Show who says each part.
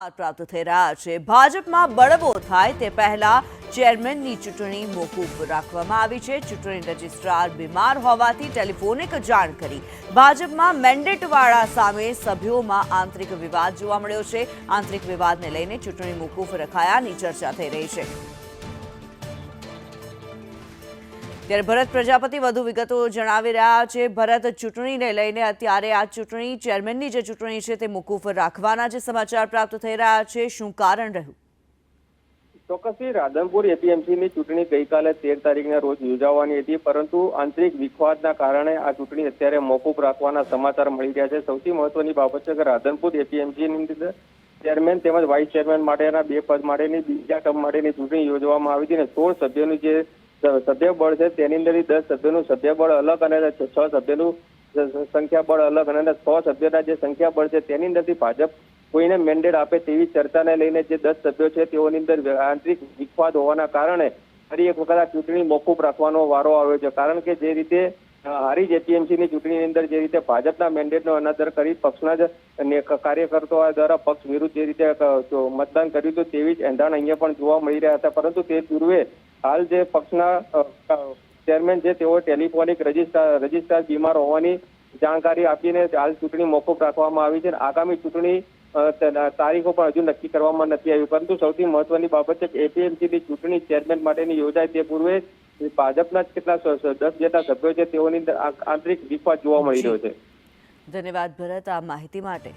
Speaker 1: પ્રાપ્ત થઈ રહ્યા છે. ભાજપમાં બળવો થાય તે પહેલા ચેરમેનની ચૂંટણી મોકૂફ રાખવામાં આવી છે. ચૂંટણી રજિસ્ટ્રાર બીમાર હોવાથી ટેલિફોનિક જાણ કરી ભાજપમાં મેન્ડેટવાળા સામે સભ્યોમાં આંતરિક વિવાદ જોવા મળ્યો છે. આંતરિક વિવાદને લઈને ચૂંટણી મોકૂફ રખાયાની ચર્ચા થઈ રહી છે. ત્યારે ભરત પ્રજાપતિ વધુ વિગતો જણાવી રહ્યા છે. ભરત ચૂંટણીને લઈને અત્યારે આ ચૂંટણી ચેરમેનની જે ચૂંટણી છે તે મોકૂફ રાખવાના જે સમાચાર પ્રાપ્ત થઈ રહ્યા છે. શું કારણ રહ્યું?
Speaker 2: ચોક્કસથી રાધનપુર એપીએમસીની ચૂંટણી ગઈકાલે તેર તારીખના રોજ યોજાવાની હતી, પરંતુ આંતરિક વિખવાદના કારણે આ ચૂંટણી અત્યારે મોકૂફ રાખવાના સમાચાર મળી રહ્યા છે. સૌથી મહત્વની બાબત છે કે રાધનપુર એપીએમસીની અંદર ચેરમેન તેમજ વાઇસ ચેરમેન માટેના બે પદ માટેની, બીજા ટર્મ માટેની ચૂંટણી યોજવામાં આવી હતી અને સોળ સભ્યોની જે સભ્યબળ છે, તેની અંદર દસ સભ્યોનું સભ્યબળ અલગ અને છ સભ્યોનું સંખ્યાબળ અલગ અને છ સભ્યોના જે સંખ્યાબળ છે, તેની અંદરથી ભાજપ કોઈને મેન્ડેટ આપે તેવી ચર્ચાને લઈને જે દસ સભ્યો છે, તેઓની અંદર આંતરિક વિખવાદ હોવાના કારણે ફરી એક વખત આ ચૂંટણી મોકૂફ રાખવાનો વારો આવ્યો છે. કારણ કે જે રીતે હારી જેપીએમસીની ચૂંટણીની અંદર જે રીતે ભાજપના મેન્ડેટનો અનાદર કરી, પક્ષના જ કાર્યકર્તાઓ દ્વારા પક્ષ વિરુદ્ધ જે રીતે મતદાન કર્યું હતું, તેવી જ એંધાણ અહીંયા પણ જોવા મળી રહ્યા હતા. પરંતુ તે પૂર્વે હાલ જે પક્ષના ચેરમેન છે તેઓ ટેલિફોનિક રજિસ્ટ્રાર રજિસ્ટ્રાર બીમાર હોવાની જાણકારી આપીને હાલ ચૂંટણી મોકૂફ રાખવામાં આવી છે અને આગામી ચૂંટણી તારીખો પણ હજુ નક્કી કરવામાં નથી આવી. પરંતુ સૌથી મહત્વની બાબત છે કે એપીએમસીની ચૂંટણી ચેરમેન માટેની યોજાય તે પૂર્વે ભાજપના કેટલા દસ જેટલા સભ્યો છે તેઓની આંતરિક વિખવાદ જોવા મળી રહ્યો છે.
Speaker 1: ધન્યવાદ ભરત આ માહિતી માટે.